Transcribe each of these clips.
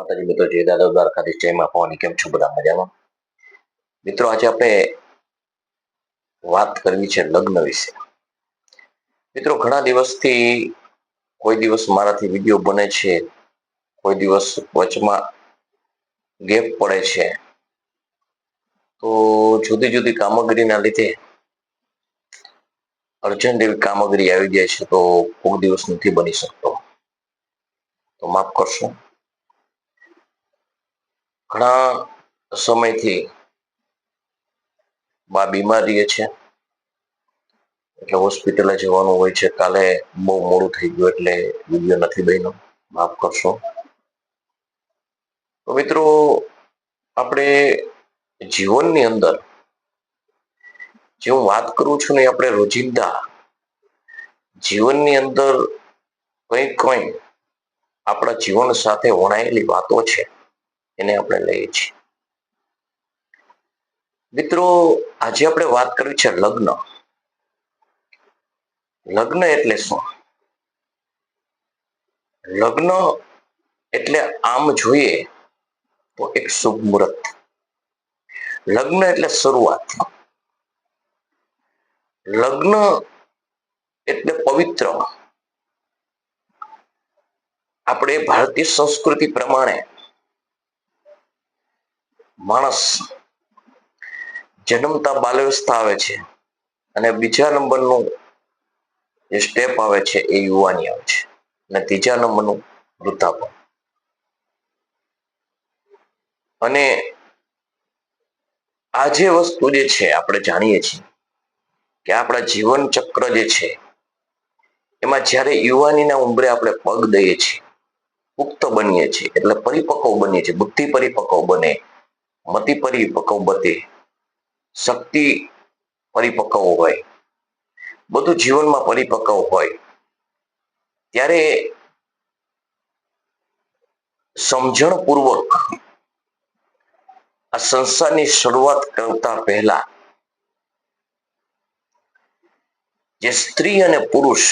માતાજી મિત્રો, જય દાદા દ્વારકાથી જયમાં ભવાની, કેમ છો બધા મજામાં? મિત્રો, આજે આપણે વાત કરવી છે લગ્ન વિશે. મિત્રો, ઘણા દિવસથી કોઈ દિવસ મારાથી વીડિયો બને છે, કોઈ દિવસ વચમાં ગેપ પડે છે. તો જુદી જુદી કામગીરીના લીધે અર્જન્ટ એવી કામગીરી આવી જાય છે, તો કોઈ દિવસ નથી બની શકતો. તો માફ કરશો. ઘણા સમયથી બા બીમારી છે. એટલે હોસ્પિટલે જવાનું હોય છે. કાલે બહુ મોડું થઈ ગયું એટલે વીડિયો નથી બન્યો. માફ કરશો. તો મિત્રો, આપણે જીવનની અંદર જે હું વાત કરું છું ને આપણે રોજિંદા જીવનની અંદર કંઈ કંઈ આપણા જીવન સાથે વણાયેલી વાતો છે. એને આપણે લઈએ છીએ. મિત્રો, આજે આપણે વાત કરવી છે લગ્ન. લગ્ન એટલે શું? લગ્ન એટલે આમ જોઈએ તો એક શુભ મુહૂર્ત. લગ્ન એટલે શરૂઆત. લગ્ન એટલે પવિત્ર. આપણે ભારતીય સંસ્કૃતિ પ્રમાણે માણસ જન્મતા બાલ્યવસ્થા આવે છે અને બીજા નંબરનું જે સ્ટેપ આવે છે એ યુવાની આવે છે અને ત્રીજા નંબરનું વૃદ્ધાપન. અને આ જે વસ્તુ જે છે આપણે જાણીએ છીએ કે આપણા જીવન ચક્ર જે છે એમાં જ્યારે યુવાનીના ઉંમરે આપણે પગ દઈએ છીએ, પુખ્ત બનીએ છીએ, એટલે પરિપક્વ બનીએ છીએ, બુદ્ધિ પરિપક્વ બને મતિ પરિપક્વ બતે શક્તિ પરિપક્વ હોય, બધું જીવનમાં પરિપક્વ હોય, ત્યારે સમજણ પૂર્વક આ સંસારની શરૂઆત કરતા પહેલા જે સ્ત્રી અને પુરુષ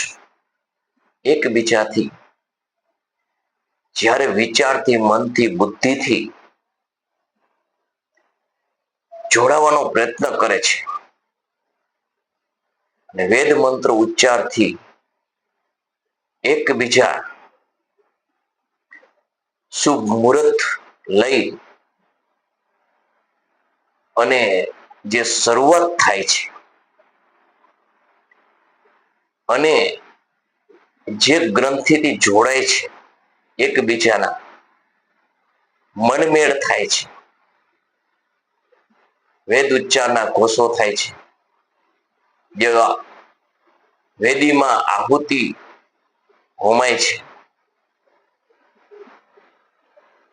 એકબીજાથી જ્યારે વિચારથી, મનથી, બુદ્ધિથી જોડાવાનો પ્રયત્ન કરે છે. અને વેદ મંત્ર ઉચ્ચારથી એકબીજા શુભ મુહૂર્ત લઈ અને જે શરૂઆત થાય છે. અને જે ગ્રંથિથી જોડાય છે એકબીજાના, મનમેળ થાય છે. વેદ ઉચ્ચારના ઘોષો થાય છે. જેવા વેદીમાં આહુતિ હોમાય છે.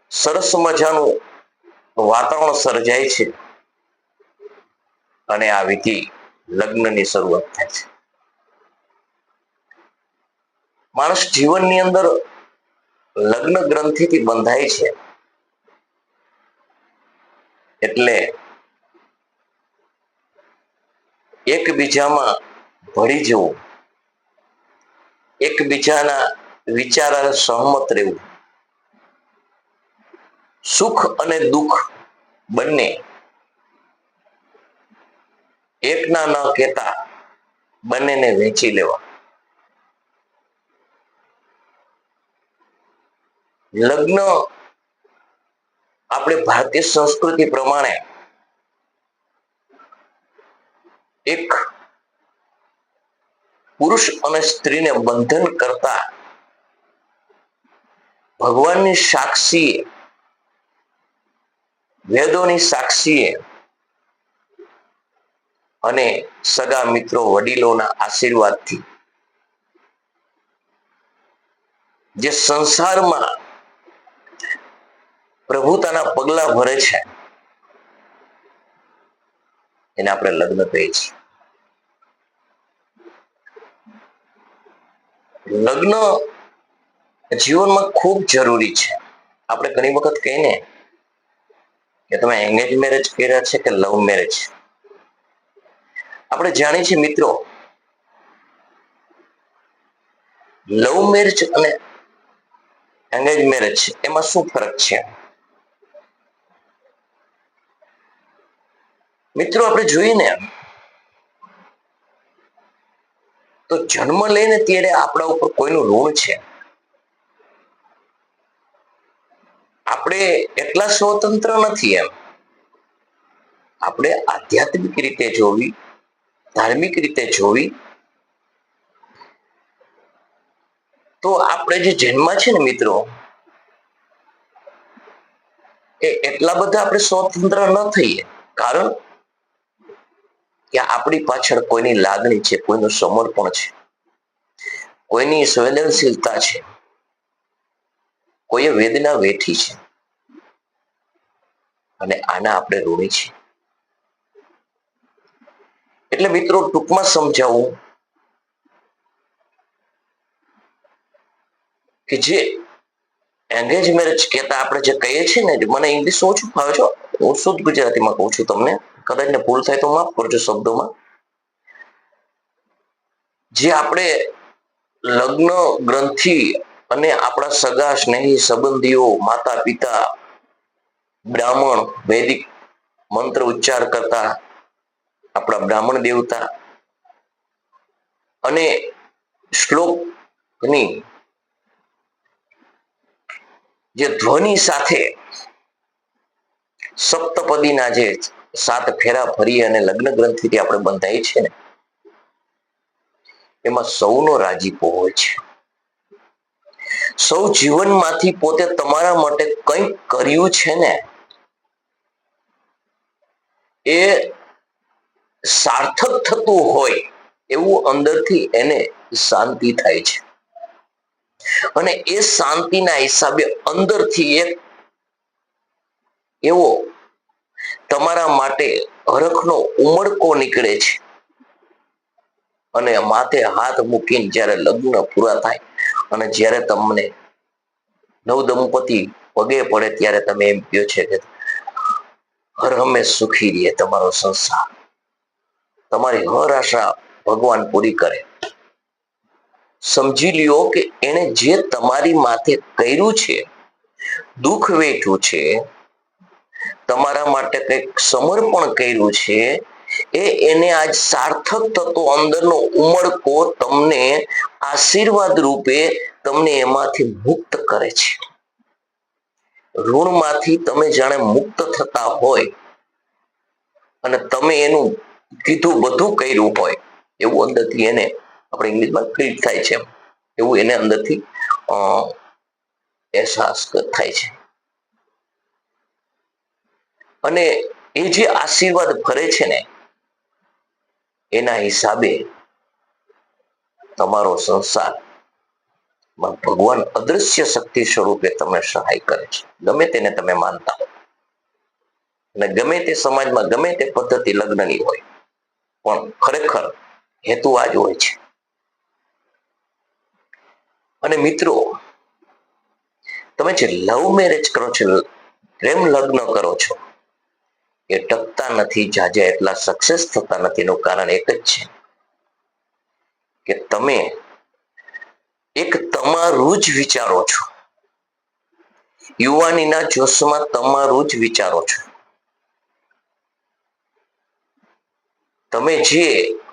સરસ મજાનું વાતાવરણ સર્જાય છે. અને આ વિધિ લગ્નની શરૂઆત થાય છે. માણસ જીવનની અંદર લગ્ન ગ્રંથિથી બંધાય છે. એટલે એકબીજામાં ભળી જવું. એકબીજાના વિચાર સહમત રહેવું. સુખ અને દુઃખ બંને એકના ન કહેતા બંનેને વેચી લેવા. લગ્ન આપણે ભારતીય સંસ્કૃતિ પ્રમાણે એક પુરુષ અને સ્ત્રીને બંધન કરતા ભગવાનની સાક્ષીએ વેદોની સાક્ષીએ અને સગા મિત્રો વડીલોના આશીર્વાદથી. જે સંસારમાં પ્રભુતાના પગલા ભરે છે. એને આપણે લગ્ન કહીએ છીએ. લગ્ન જીવનમાં ખૂબ જરૂરી છે. આપણે ઘણી વખત કહીને કે તમે એંગેજ મેરેજ કર્યા છે કે લવ મેરેજ આપણે જાણીએ છીએ મિત્રો લવ મેરેજ અને એંગેજ મેરેજ એમાં શું ફરક છે? મિત્રો, આપણે જોઈએ ને તો જન્મ લઈને ત્યારે આપણા ઉપર કોઈનું ઋણ છે? આપણે એટલા સ્વતંત્ર નથી એમ. આપણે આધ્યાત્મિક રીતે જોવી, ધાર્મિક રીતે જોવી, તો આપણે જે જન્મ છે ને મિત્રો, એ એટલા બધા આપણે સ્વતંત્ર ન થઈએ. કારણ કે આપણી પાછળ કોઈની લાગણી છે, કોઈનું સમર્પણ છે, કોઈની સંવેદનશીલતા છે, કોઈએ વેદના વેઠી છે, અને આના આપણે ઋણી છીએ. એટલે મિત્રો, ટૂંકમાં સમજાવું કે જે એંગેજ મેરેજ કહેતા આપણે જે કહીએ છીએ ને, મને ઇંગ્લિશ ઓછું ફાવે છે હું શુદ્ધ ગુજરાતીમાં કહું છું તમને. કદાચ ને ભૂલ થાય તો માફ કરજો શબ્દોમાં. જે આપણે લગ્ન ગ્રંથિ અને આપણા સગા સ્નેહી સંબંધીઓ, માતા પિતા, બ્રાહ્મણ, વૈદિક મંત્ર ઉચ્ચાર કરતા આપણા બ્રાહ્મણ દેવતા અને શ્લોકની જે ધ્વનિ સાથે સપ્તપદીના જે સાત ફેરા ફરી અને લગ્ન ગ્રંથિથી આપણે બંધાય છે ને. એમાં સૌનો રાજીપો હોય છે. સૌ જીવનમાંથી પોતે તમારા માટે કંઈક કર્યું છે ને. એ સાર્થક થતું હોય એવું અંદરથી એને શાંતિ થાય છે. અને એ શાંતિના હિસાબે અંદરથી એક એવો તમારા માટે હરખનો ઉમળકો નીકળે છે. અને માથે હાથ મૂકીને જ્યારે લગ્ન પૂરા થાય અને જ્યારે તમને નવ દંપતી પગે પડે ત્યારે તમે એમ કહો છે કે હર હંમેશ સુખી રહે તમારો સંસાર. તમારી હર આશા ભગવાન પૂરી કરે. સમજી લ્યો કે એને જે તમારી માથે કર્યું છે, દુઃખ વેઠ્યું છે તમારા માટે કંઈક સમર્પણ કર્યું છે, એ એને આજ સાર્થક થતો અંદરનો ઉમળકો તમને આશીર્વાદ રૂપે તમને એમાંથી મુક્ત કરે છે. ઋણમાંથી તમે જાણે મુક્ત થતા હોય અને તમે એનું કીધું બધું કર્યું હોય, એવું અંદરથી એને આપણે ઇંગ્લિશમાં ફીલ થાય છે એવું એને અંદરથી અહેસાસ થાય છે. અને એ જે આશીર્વાદ ફરે છે ને, એના હિસાબે તમારો સંસાર ભગવાન અદૃશ્ય શક્તિ સ્વરૂપે તમને સહાય કરે છે. ગમે તેને તમે માનતા હો. અને ગમે તે સમાજમાં ગમે તે પદ્ધતિ લગ્નની હોય, પણ ખરેખર હેતુ આ જ હોય છે. અને મિત્રો, તમે જે લવ મેરેજ કરો છો, પ્રેમ લગ્ન કરો છો એ ટકતા નથી, જાજા એટલા સક્સેસ થતા નથી, એનું કારણ એક જ છે કે તમે એક તમારું જ વિચારો છો. યુવાનીના જોશમાં તમારું જ વિચારો છો. તમે જે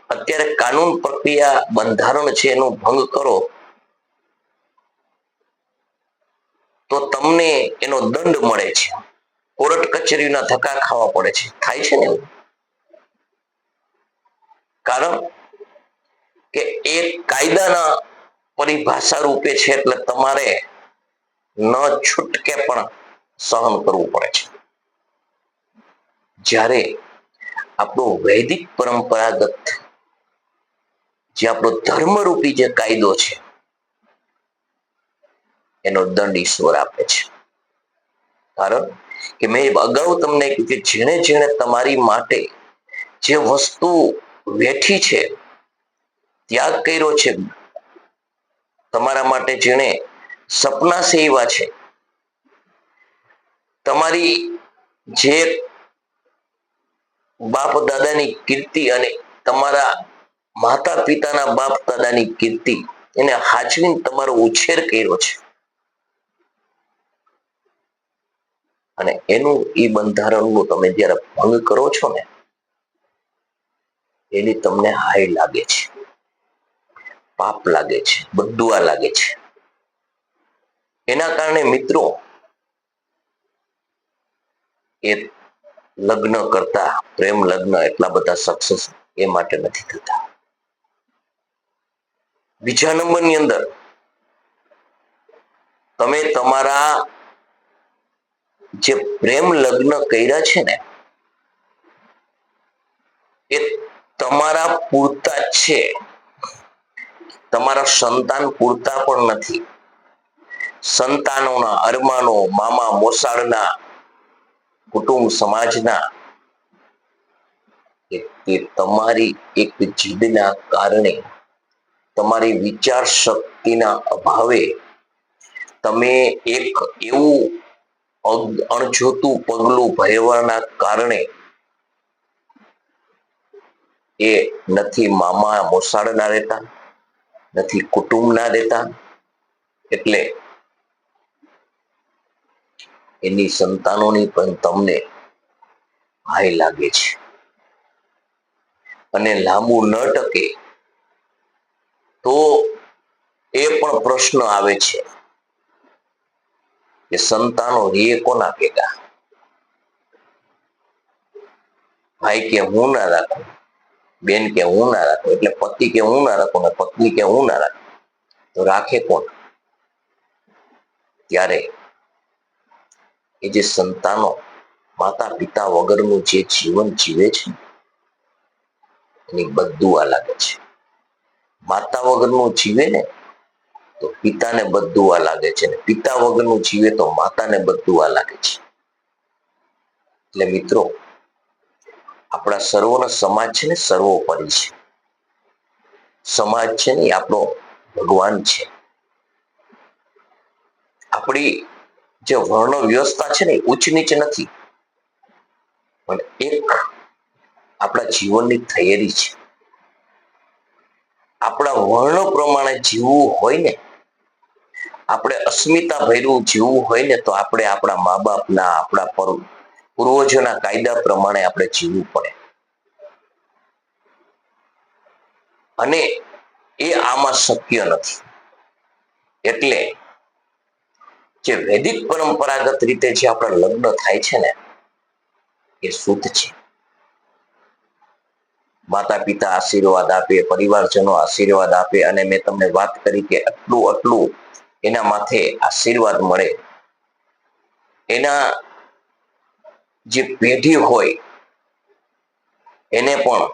અત્યારે કાનૂન પ્રક્રિયા બંધારણ છે એનો ભંગ કરો, તો તમને એનો દંડ મળે છે. કોર્ટ કચેરીના ધક્કા ખાવા પડે છે. થાય છે ને કારણ કે એ કાયદાના પરિભાષા રૂપે છે એટલે તમારે ન છૂટકે પણ સહન કરવું પડે છે. જ્યારે આપણો વૈદિક પરંપરાગત, જે આપણો ધર્મરૂપી જે કાયદો છે, એનો દંડ ઈશ્વર આપે છે. કારણ કે મેં અગાઉ તમને કીધું કે જેણે જેણે તમારી માટે જે વસ્તુ વેઠી છે, ત્યાગ કર્યો છે, તમારા માટે જેણે સપના સેવા છે, તમારી જે બાપ દાદાની કીર્તિ અને તમારા માતા પિતાના બાપ દાદાની કીર્તિ એને હાચવીને તમારો ઉછેર કર્યો છે. અને એનું એ બંધારણનું તમે જ્યારે ભંગ કરો છો ને, એની તમને હાય લાગે છે, પાપ લાગે છે, બદુઆ લાગે છે. એના કારણે મિત્રો, એ લગ્ન કરતા, પ્રેમ લગ્ન એટલા બધા સક્સેસ એ માટે નથી થતા. બીજા નંબરની અંદર, તમે તમારા જે પ્રેમ લગ્ન કર્યા છે ને, એ તમારા પૂરતા છે. તમારા સંતાન પૂરતા પણ નથી. સંતાનોના, અરમાનો, મામા મોસાળના, કુટુંબ સમાજના તે તમારી એક જીદના કારણે, તમારી વિચાર શક્તિના અભાવે તમે એક એવું અણજોતું પગલું ભરવાના કારણે એ નથી મામા મોસાળના રહેતા, નથી કુટુંબના રહેતા, એટલે એની સંતાનોની પણ તમને ભાઈ લાગે છે. અને લાંબુ ન ટકે તો એ પણ પ્રશ્ન આવે છે. કે સંતાનો રે કોના ભેગા? ભાઈ કે હું ના રાખું, બેન કે હું ના રાખું, એટલે પતિ કે હું ના રાખું ને પત્ની કે હું ના રાખું, તો રાખે કોણ? ત્યારે એ જે સંતાનો માતા પિતા વગરનું જે જીવન જીવે છે, એની બધું આ લાગે છે. માતા વગરનું જીવે ને તો પિતાને બધું આ લાગે છે ને પિતા વગરનું જીવે તો માતાને બધું આ લાગે છે. એટલે મિત્રો, આપણા સર્વનો સમાજ છે ને સર્વોપરી છે. સમાજ છે ને આપણો ભગવાન છે. આપણી જે વર્ણ વ્યવસ્થા છે ને ઉચ્ચ નીચ નથી. પણ એક આપણા જીવનની થયેલી છે. આપણા વર્ણ પ્રમાણે જીવવું હોય ને આપણે અસ્મિતા ભર્યું જીવવું હોય ને તો આપણે આપણા મા બાપના આપણા પૂર્વજોના કાયદા પ્રમાણે આપણે જીવવું પડે. અને એ આમાં શક્ય નથી. એટલે જે વૈદિક પરંપરાગત રીતે જે આપણા લગ્ન થાય છે ને, એ શુદ્ધ છે. માતા પિતા આશીર્વાદ આપે, પરિવારજનો આશીર્વાદ આપે, અને મેં તમને વાત કરી કે આટલું આટલું એના માથે આશીર્વાદ મળે. એના જે પેઢી હોય, એને પણ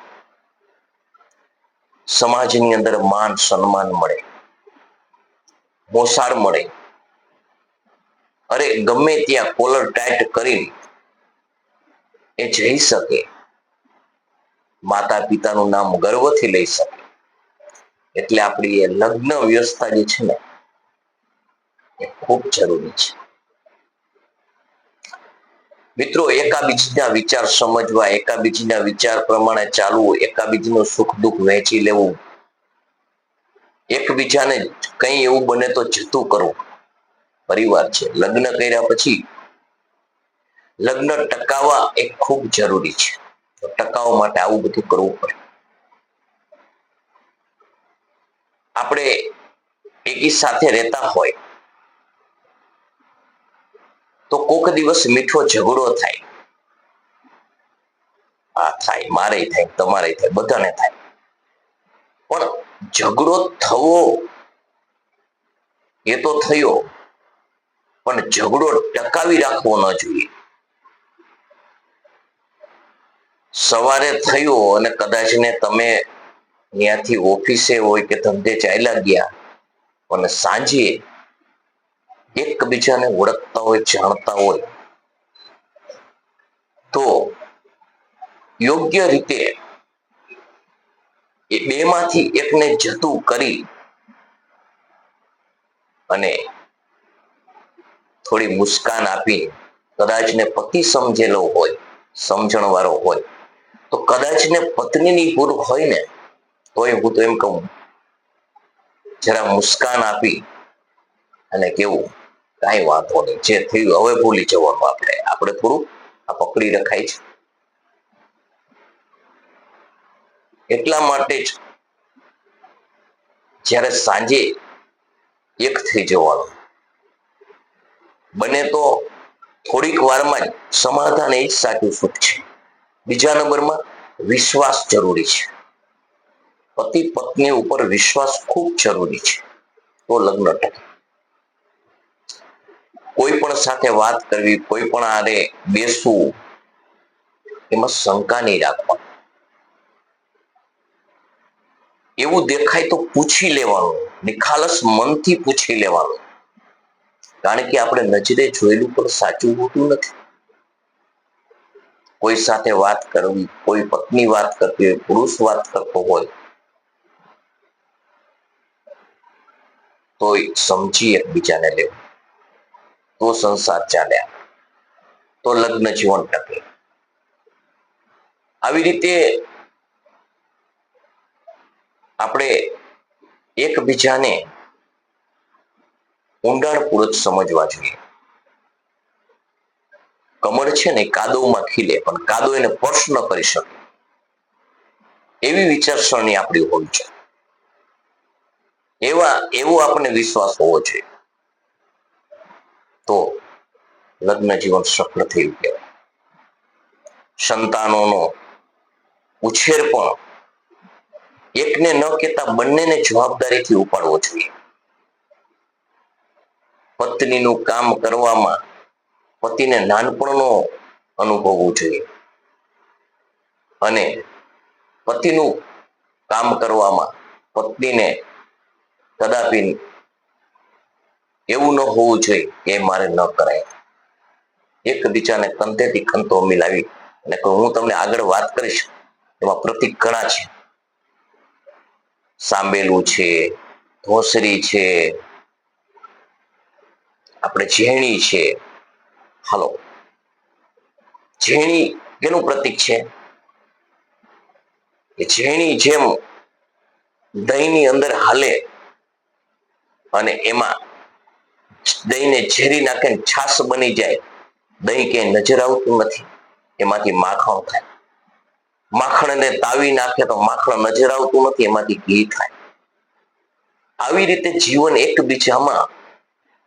સમાજની અંદર માન સન્માન મળે. મોસાળ મળે. અરે ગમે ત્યાં કોલર ટાઈટ કરી એ જઈ શકે. માતા પિતાનું નામ ગર્વથી લઈ શકે. એટલે આપણી એ લગ્ન વ્યવસ્થા જે છે ને એ ખૂબ જરૂરી છે. મિત્રો, એકાબીજીના વિચાર સમજવા, એકાબીજીના વિચાર પ્રમાણે ચાલવું, એકાબીજીનું સુખ દુઃખ વહેંચી લેવું. એકબીજાને કંઈ એવું બને તો જતું કરવું. પરિવાર છે. લગ્ન કર્યા પછી લગ્ન ટકાવવા એ ખૂબ જરૂરી છે. ટકાવવા માટે આવું બધું કરવું પડે. આપણે એકી સાથે રહેતા હોય તો કોક દિવસ મીઠો ઝઘડો થાય. આ થાય. મારે થાય, તમારે થાય, બધાને થાય. પણ ઝઘડો થવો એ તો થયો. પણ ઝઘડો ટકાવી રાખવો ન જોઈએ. સવારે થયો અને કદાચ ને તમે ત્યાંથી ઓફિસે હોય કે ધંધે ચાલ્યા ગયા. અને સાંજે એકબીજાને ઓળખતા હોય, જાણતા હોય. તો યોગ્ય રીતે એ બેમાંથી એકને જતું કરી અને થોડી મુસ્કાન આપી કદાચ ને પતિ સમજેલો હોય સમજણ વાળો હોય. તો કદાચ ને પત્નીની ભૂલ હોય ને, તોય હું તો એમ કહું, જરા મુસ્કાન આપી અને કેવું કાંઈ વાંધો નહીં. જે થયું હવે ભૂલી જવાનું આપણે. આપણે થોડું આ પકડી રખાય છે. એટલા માટે જ જ્યારે સાંજે એક થઈ જવાનું, બને તો થોડીક વારમાં જ સમાધાન એ જ સાચું સુખ છે. બીજા નંબરમાં વિશ્વાસ જરૂરી છે. પતિ પત્ની ઉપર વિશ્વાસ ખૂબ જરૂરી છે. તો લગ્ન ટકે કોઈ પણ સાથે વાત કરવી, કોઈ પણ આરે બેસવું, એમાં શંકા નહીં રાખવા એવું દેખાય તો પૂછી લેવાનું નિખાલસ મનથી પૂછી લેવાનું. કારણ કે આપણે નજરે જોયેલું પણ સાચું હોતું નથી. કોઈ સાથે વાત કરવી, કોઈ પત્ની વાત કરતી હોય, પુરુષ વાત કરતો હોય તોય સમજી એકબીજાને લેવું. તો સંસાર ચાલ્યા. તો લગ્ન જીવન ટકે. આવી રીતે આપણે એકબીજાને ઊંડાણપૂર્વક સમજવા જોઈએ. કમળ છે ને કાદવમાં ખીલે, પણ કાદવ એને સ્પર્શ ન કરી શકે. એવી વિચારસરણી આપણી હોવી છે એવા, એવો આપણને વિશ્વાસ હોવો જોઈએ. તો લગ્ન જીવન સફળ થયું કહેવાય સંતાનોનો ઉછેર પણ એકને ન કહેતા બંનેને જવાબદારીથી ઉપાડવો જોઈએ. પત્નીનું કામ કરવામાં પતિને નાનપણનો અનુભવવું જોઈએ. અને પતિનું કામ કરવામાં પત્નીને કદાપી એવું ન હોવું જોઈએ, એ મારે ન કરાય. એક બીજાને કંતેથી કંતો મિલાવી અને હું તમને આગળ વાત કરીશ, એમાં પ્રતિક ઘણા છે. સાંબેલું છે, ધોસરી છે, આપણે ઝેણી છે. હાલો, ઝેણી કેનું પ્રતિક છે? ઝેણી જેમ દહીંની અંદર હાલે અને એમાં દહીંને ઝેરી નાખે છાસ બની જાય. દહીં કે નજર આવતું નથી. એમાંથી માખણ થાય. માખણને તાવી નાખે તો માખણ નજર આવતું નથી, એમાંથી ઘી થાય. આવી રીતે જીવન એકબીજામાં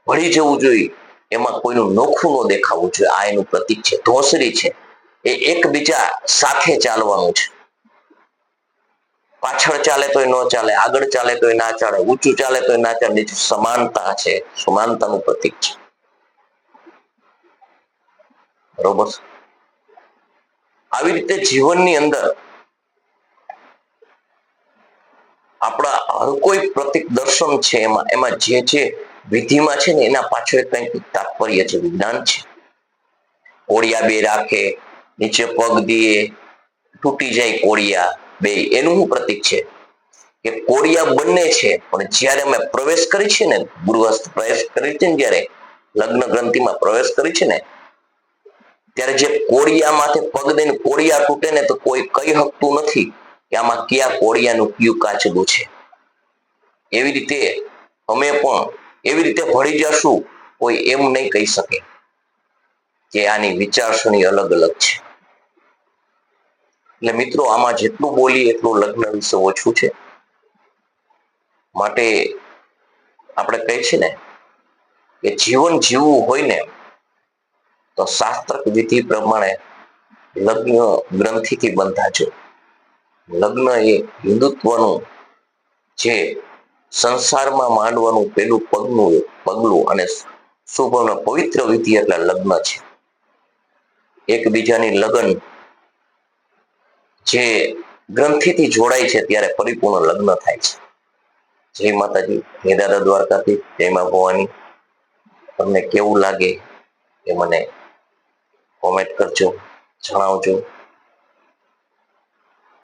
ભળી જવું જોઈએ. એમાં કોઈનું નોખું ન દેખાવું જોઈએ. આ એનું પ્રતીક છે. ધોસરી છે. એ એકબીજા સાથે ચાલવાનું છે. પાછળ ચાલે તોય ન ચાલે, આગળ ચાલે તોય ના ચાલે, ઊંચું ચાલે તોય ના ચાલે, નીચું સમાનતા છે, સમાનતાનું પ્રતીક છે. બરોબર આવી રીતે જીવનની અંદર આપણા હર કોઈ પ્રતિક દર્શન છે એમાં એમાં જે જે વિધિમાં છે ને એના પાછળ કંઈક તાત્પર્ય છે, વિજ્ઞાન છે. કોળિયા બે રાખે, નીચે પગ દીએ, તૂટી જાય કોળિયા બે, એનું શું પ્રતીક છે? કે કોરિયા બંને છે, પણ જ્યારે અમે પ્રવેશ કરી છે ને ગૃહસ્થ પ્રવેશ કરી છે ને જ્યારે, લગ્ન ગ્રંથિમાં પ્રવેશ કરી છે ને, ત્યારે જે કોળિયામાંથી પગ દઈને કોરિયા તૂટે ને, તો કોઈ કહી શકતું નથી કે આમાં કયા કોળિયાનું કયું કાચલું છે. એવી રીતે અમે પણ એવી રીતે ભળી જશું, કોઈ એમ નહીં કહી શકે કે આની વિચારસરણી અલગ અલગ છે. એટલે મિત્રો, આમાં જેટલું બોલી એટલું લગ્ન વિશે ઓછું છે. માટે આપણે કહે છે ને કે જીવન જીવવું હોય ને, તો શાસ્ત્રક વિધિ પ્રમાણે લગ્ન ગ્રંથિથી બંધાજો લગ્ન એ હિન્દુત્વનું જે સંસારમાં માંડવાનું પેલું પગનું પગલું અને શુભ પવિત્ર વિધિ એટલે લગ્ન છે. એકબીજાની લગ્ન જે ગ્રંથિથી જોડાય છે ત્યારે પરિપૂર્ણ લગ્ન થાય છે. જય માતાજી હે દાદા દ્વારકાથી, જય મા ભવાની. તમને કેવું લાગે એ મને કોમેન્ટ કરજો, જણાવજો.